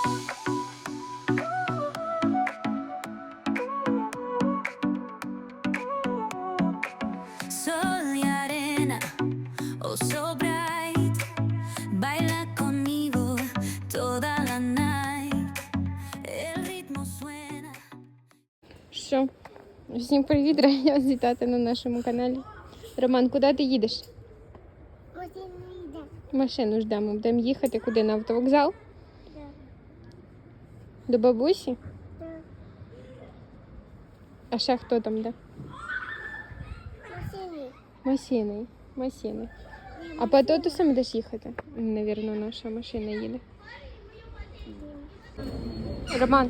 Sol y arena, so bright. Baila conmigo toda la night. El ritmo suena. Що? Всім привіт, рада вітати на нашому каналі. Роман, куди ти їдеш? Машину ждемо. Будемо їхати куди? На автовокзал? До бабусі? А ще хто там де? Масіни. Масіни. А по то саме будеш їхати? Навірно, наша машина їде. Роман.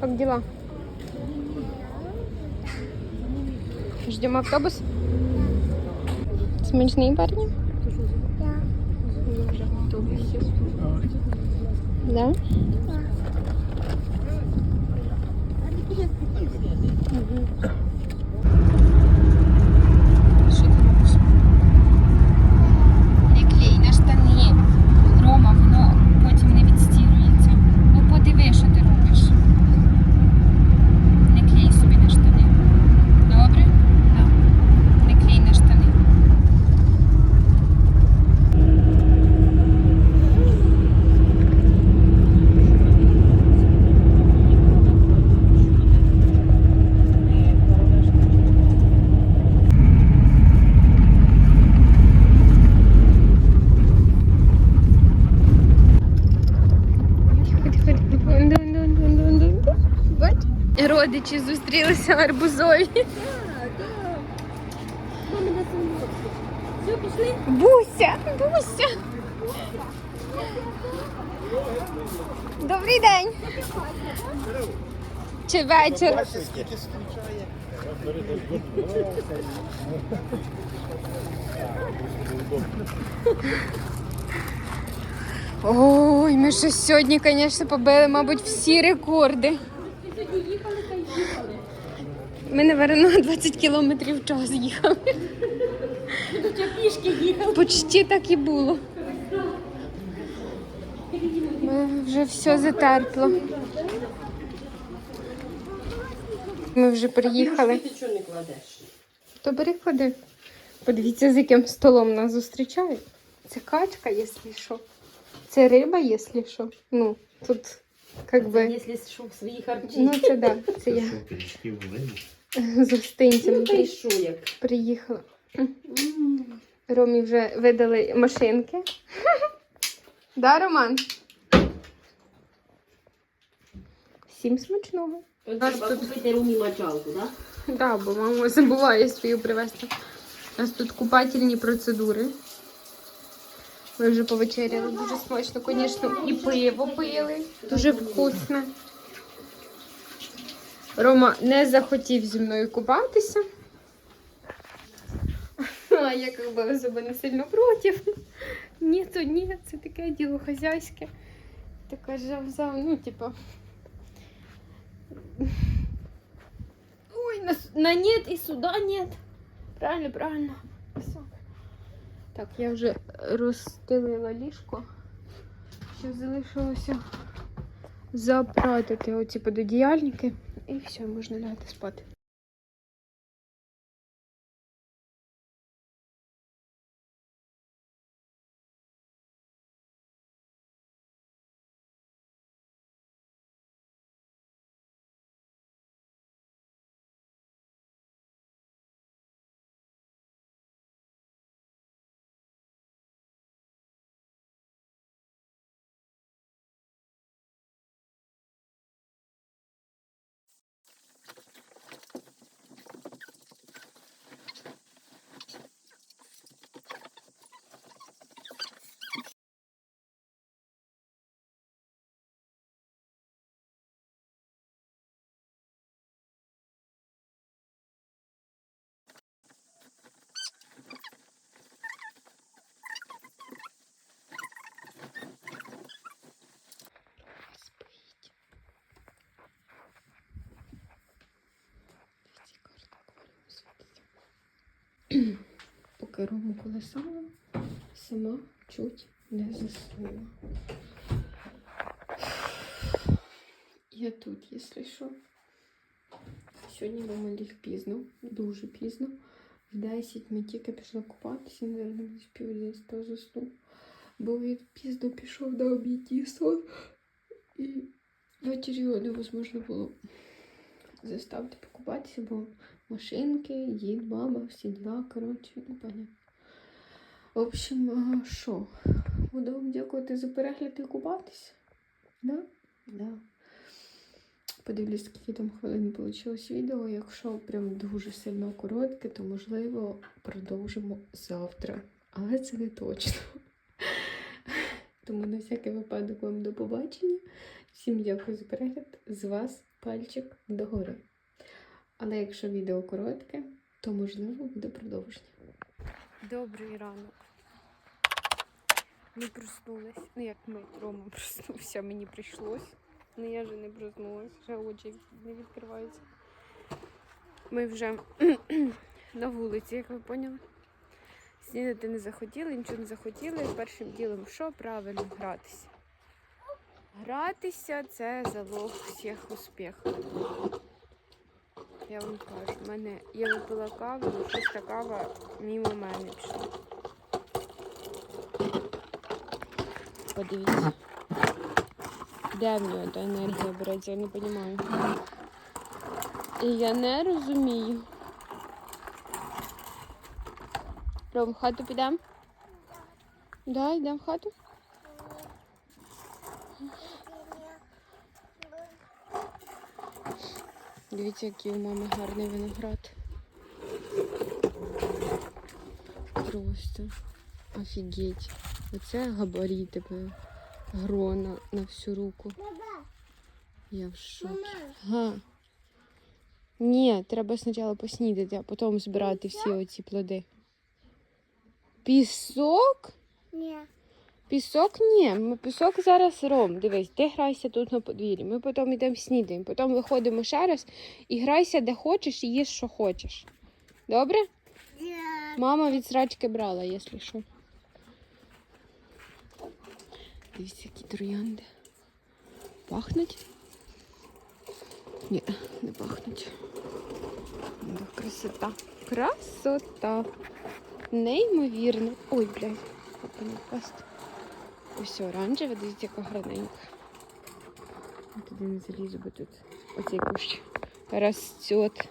Как дела? Ждем автобус? Смачные парни? Да? Мгм. Що ти робиш? Не клей на штани. Рома, воно потім не відстірується. Ну подиви, що ти робиш. Не клей собі на штани. Добре? Так. Не клей на штани. Бач? Родичі зустрілися в арбузові. Буся, Буся. Добрий день. Чи вечір? Ой, ми щось сьогодні, звісно, побили, мабуть, всі рекорди. Ми, напевно, 20 кілометрів в час їхали. Тут я пішки їхав. Почти так і було. Ми вже все затерпло. Ми вже приїхали. Ти чого не кладеш? То бери ходи. Подивіться, з яким столом нас зустрічають. Це качка, якщо що. Це риба, якщо що. Ну, тут, як би. Якщо що в свої харчі. Ну, це да, це я? з гостинцем Ну, та й що як? приїхала. Ромі вже видали машинки. Да, Роман? Всім смачного. Треба тут- купити румі мочалку, так? Да, бо мама забуває свою привезти. У нас тут купательні процедури. Ми вже повечеряли дуже смачно, звісно, і пиво пили. Дуже вкусне. Рома не захотів зі мною купатися. А я як би особо не сильно проти. Ні, то ні, це таке діло хазяйське. Така жавза, ну, типа. Ой, на, на нет и сюда нет. Правильно, правильно. Все. Так, я вже розстелила ліжко. Ще залишилося запратити оці пододіяльники. І все, можна лягати спати. Світиться. Поки рому колесала, сама чуть Не заснула. Я тут, якщо що. Сьогодні дома ліг пізно, дуже пізно. В 10 ми тільки пішла купатися, наверное, десь пів 11 заснув. Бо він пізно пішов на обідній сон. І ввечері його невозможно було заставити покупатися, бо машинки, їд, баба, всі діла, коротше, ну понятно. В общем, що? Буду вам дякувати за перегляд і купатися. Да? Да. Подивлюсь, скільки там хвилин вийшло відео. Якщо прям дуже сильно коротке, то можливо продовжимо завтра. Але це не точно. Тому на всякий випадок вам до побачення. Всім дякую за перегляд. З вас пальчик догори. Але якщо відео коротке, то можливо буде продовження. Добрий ранок. Ми проснулись. Ну як ми, Рома проснувся, мені прийшлось. Ну я вже не проснулась, вже очі не відкриваються. Ми вже на вулиці, як ви поняли. Снідати не захотіли, нічого не захотіли. Першим ділом що? Правильно гратися. Гратися це залог всіх успіхів. Я вам кажу, в мене я випила каву, але щось та кава мимо мене пішла. Подивіться. Де в нього та енергія береться, я не розумію. І я не розумію. Ром, в хату підемо? Да, йдемо в хату? Дивіться, який у мами гарний виноград. Просто офігеть. Оце габаріти, грона на всю руку. Я в шокі. Га. Ні, треба спочатку поснідати, а потім збирати всі оці плоди. Пісок? Ні. Пісок ні. Ми пісок зараз ром. Дивись, ти грайся тут на подвір'ї. Ми потім йдемо снідаємо. Потім виходимо ще раз і грайся де хочеш і їж, що хочеш. Добре? Мама від срачки брала, якщо що. Дивіться, які троянди. Пахнуть? Ні, не пахнуть. Красота. Красота. Неймовірно. Ой, блядь, не впасти. Ось оранжеве, дивіться, яка гарненька. Я туди не залізу, бо тут оцей кущ ростет.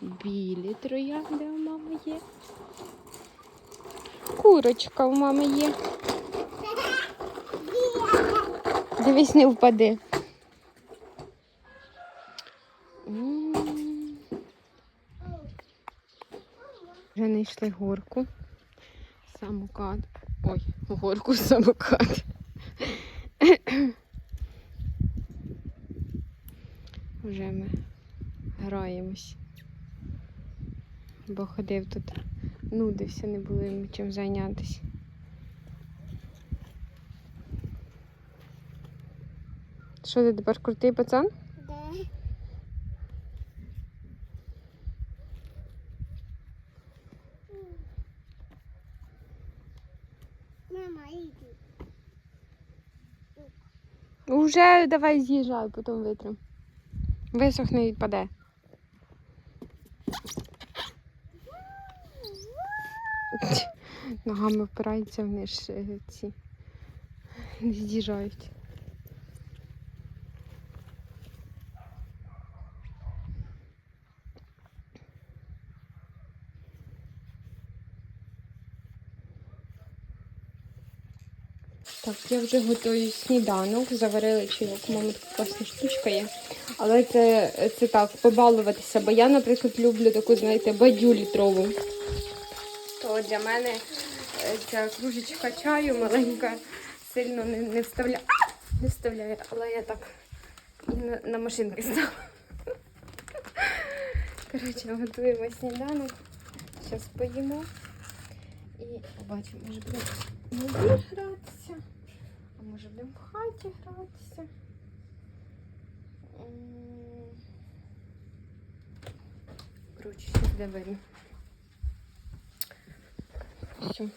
Білі троянди у мами є. Курочка у мами є. Дивись, не впади. Вже знайшли горку. Самокат. Ой, горку самокат. Вже ми граємось. Бо ходив тут, нудився, не було чим зайнятися. Що ти тепер крутий пацан? Де? Мама, іди. Уже давай з'їжджай, потім витрим. Висохне і відпаде. Ногами впираються, вони ж е, ці з'їжджають. Так, я вже готую сніданок, заварили чайок, у мами така класна штучка є. Але це, це так, побалуватися, бо я, наприклад, люблю таку, знаєте, бадю літрову. То для мене е, ця кружечка чаю маленька сильно не, не вставляє. Не вставляє, але я так на, на машинки стала. Коротше, готуємо сніданок. Зараз поїмо. І побачимо, може будемо на гратися. А може будемо в хаті гратися. Коротше, щось двері. Все.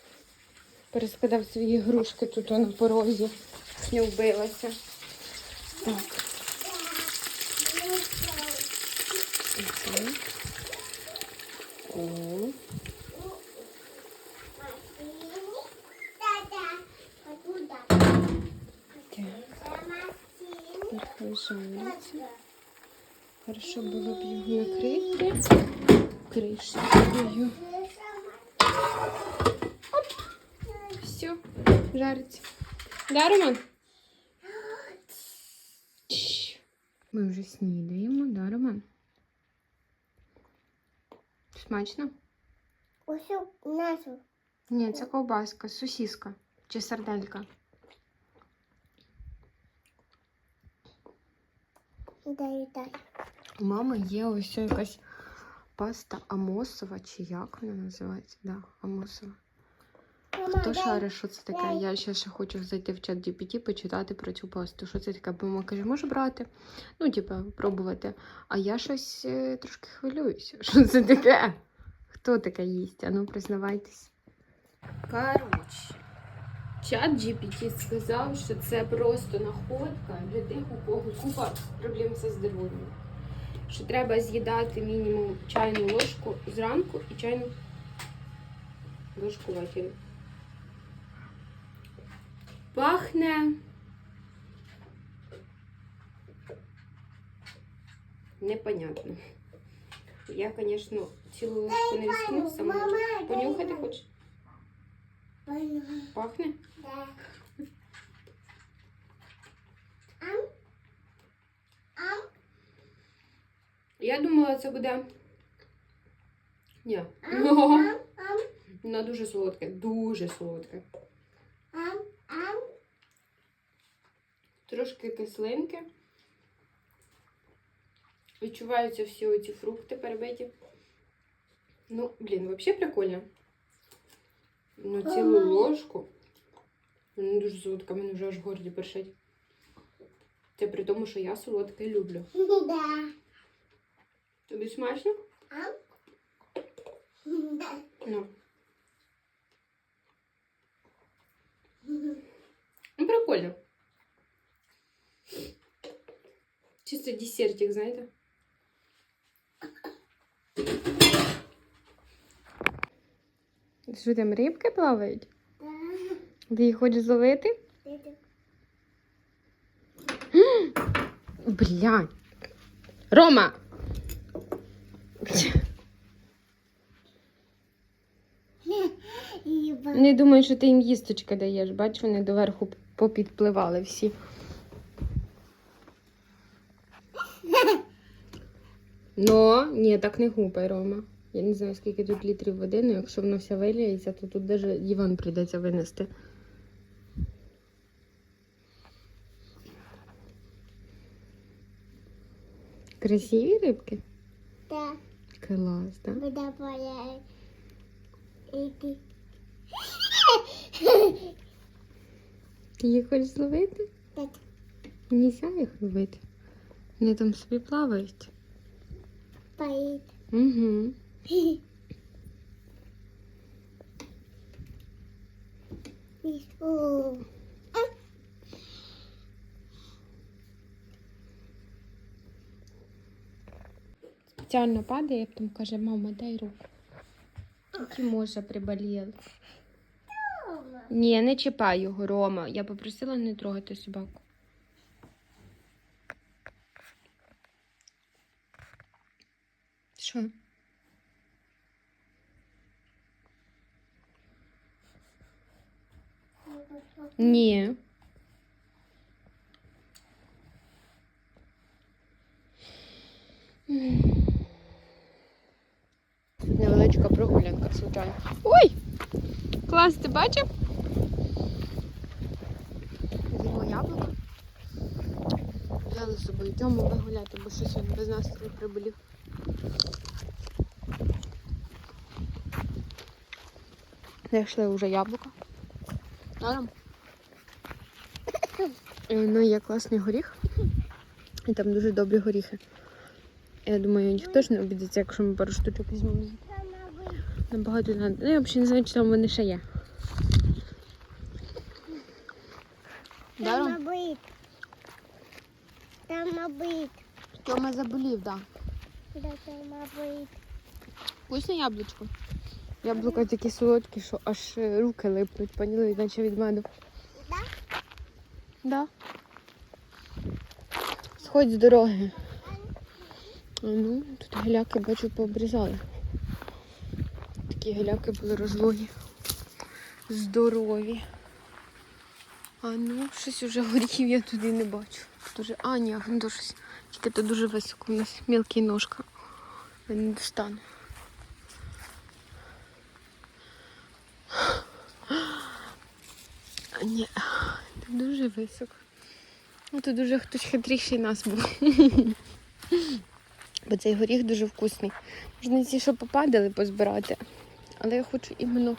Перескидав свої ігрушки тут на порозі. Не вбилася. Так. Оце. О. Так. Тепер хай жариться. Хорошо було б його накрити. Кришкою. Все, жариться. Да, Роман? Ми вже снідаємо, да, Роман? Смачно? Усю нашу. Ні, це ковбаска, сосіска чи сарделька. Дай, дай. У мами є ось якась паста амосова, чи як вона називається? Да, амосова. Хто шарить, що це таке? Я ще ще хочу зайти в чат GPT, почитати про цю пасту. Що це таке? Бо мама каже, можеш брати? Ну, типа, пробувати. А я щось е, трошки хвилююся. Що це таке? Хто таке їсть? А ну, признавайтесь. Коротше, чат GPT сказав, що це просто находка для тих, у кого купа проблем зі здоров'ям. Що треба з'їдати мінімум чайну ложку зранку і чайну ложку ввечері. Пахне. Непонятно. Я, конечно, цілу ложку не рискну сама. Понюхати хочеш? Пахне? да. Ам? Я думала, це буде. Ні. Вона дуже солодке, дуже солодке. Трошки кислинки. Відчуваються всі оці фрукти перебиті. Ну, блін, взагалі прикольно. Ну, цілу ложку. Вона дуже солодка, мене вже аж горлі першить. Це при тому, що я солодке люблю. Да. Тобі смачно? Да. Ну. Ну, прикольно. Чисто десертик, знаєте? Що там рибки плавають? Да. Ти їх хочеш зловити? Блядь. Рома! Не думаю, що ти їм їсточки даєш. Бач, вони доверху попідпливали всі. Ну, ні, так не гупай, Рома. Я не знаю, скільки тут літрів води, але якщо воно все виліється, то тут навіть диван прийдеться винести. Красиві рибки? Да. Клас, так? Вода поля. Ти їх хочеш зловити? Так. Нельзя їх ловити. Вони там собі плавають. Поит. Угу. Спеціально падає, потім каже, мама, дай руку. Тимоша приболів. Ні, не чіпай його, Рома. Я попросила не трогати собаку. Що? Ні. Невеличка прогулянка, звичайно. Ой! Клас, ти бачив? Взяли з собою Тьому вигуляти, бо щось він без настрою приболів. Знайшли вже яблуко. Норм. І воно є класний горіх. І там дуже добрі горіхи. Я думаю, ніхто ж не обідеться, якщо ми пару штучок візьмемо. Набагато не треба. Ну, я взагалі не знаю, чи там вони ще є. Даром? Там обид. Тьома заболів, так. Да, там обид. Вкусне яблучко. Яблука такі солодкі, що аж руки липнуть, поняли, наче від меду. Да? Да. Сходь з дороги. А ну, тут геляки, бачу, пообрізали. Такі геляки були розлогі. Здорові. А ну, щось уже горіхів я туди не бачу. Дуже... А, ні, воно. Тільки то дуже високо. У нас мілкий ножка. Я не достану. А, ні, це дуже високо. Ну, тут дуже хтось хитріший нас був. Бо цей горіх дуже вкусний. Можна ці, що попадали, позбирати. Але я хочу іменно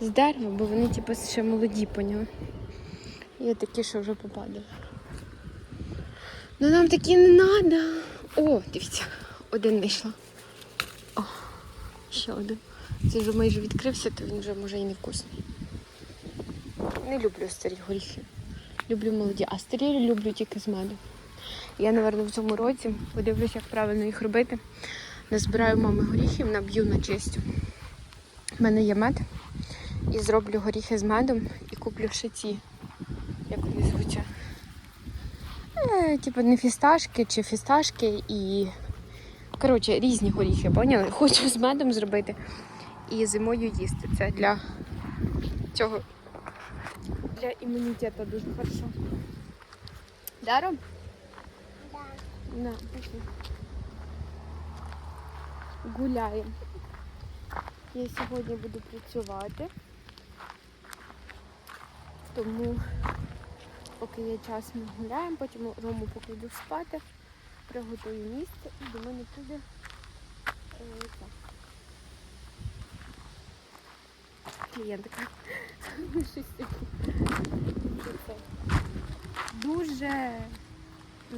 з дерева, бо вони типу, ще молоді, поняли. Є такі, що вже попадали. Ну нам такі не треба. О, дивіться, один знайшла. О, ще один. Цей вже майже відкрився, то він вже може і не вкусний. Не люблю старі горіхи. Люблю молоді, а старі люблю тільки з меду. Я, напевно, в цьому році подивлюся, як правильно їх робити. Назбираю мами горіхів, наб'ю на чистю. У мене є мед. І зроблю горіхи з медом і куплю ще ці, як вони звучать. Е, типу не фісташки чи фісташки і. Коротше, різні горіхи, поняли? Хочу з медом зробити і зимою їсти. Це для цього. Для імунітету дуже хорошо. Даром? Да. На, пошли. Гуляємо. Я сьогодні буду працювати. Тому поки є час, ми гуляємо, потім Рому покладу спати, приготую місце і до мене піде е, клієнтка. Дуже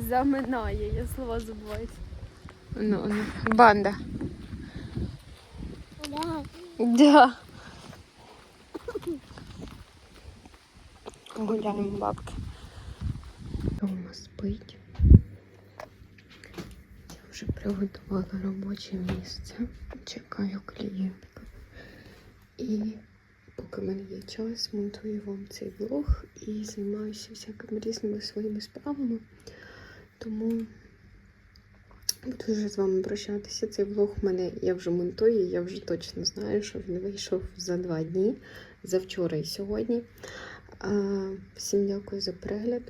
заминає, я слова забуваюся. Ну, ну, банда. Да. Да. Гуляємо бабки. Рома спить. Я вже приготувала робоче місце. Чекаю клієнтка. І поки в мене є час, монтую вам цей влог і займаюся всякими різними своїми справами. Тому буду вже з вами прощатися. Цей влог в мене я вже монтую, я вже точно знаю, що він вийшов за два дні, за вчора і сьогодні. Всім дякую за перегляд.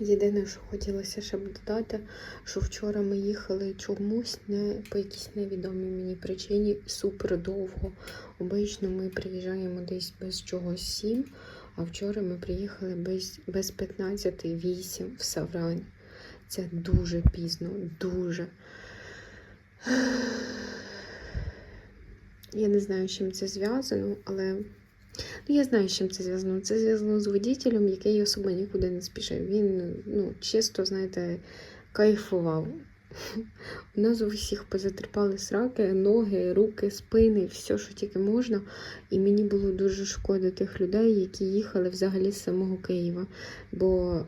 Єдине, що хотілося ще б додати, що вчора ми їхали чомусь не по якійсь невідомій мені причині супер довго. Обично ми приїжджаємо десь без чогось 7, а вчора ми приїхали без, без 15-8 в Саврань. Це дуже пізно, дуже. Я не знаю, з чим це зв'язано, але ну, я знаю, з чим це зв'язано. Це зв'язано з водітелем, який особо нікуди не спішив. Він ну, чисто, знаєте, кайфував. У нас у всіх позатерпали сраки, ноги, руки, спини, все, що тільки можна. І мені було дуже шкода тих людей, які їхали взагалі з самого Києва. Бо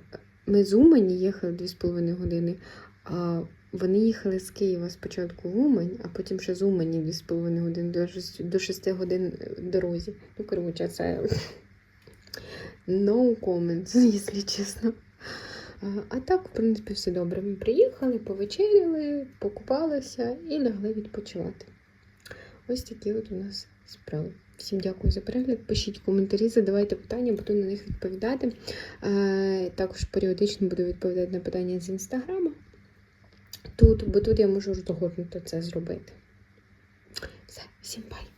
ми з Умані їхали 2,5 години, а вони їхали з Києва спочатку в Умань, а потім ще з Умані 2,5 години до шести- до 6 годин дорозі. Ну, коротше, це no comments, якщо чесно. А, так, в принципі, все добре. Ми приїхали, повечеряли, покупалися і лягли відпочивати. Ось такі от у нас справи. Всім дякую за перегляд. Пишіть коментарі, задавайте питання, буду на них відповідати. Е, також періодично буду відповідати на питання з інстаграма. Тут, бо тут я можу роздогорнути це зробити. Все, всім бай!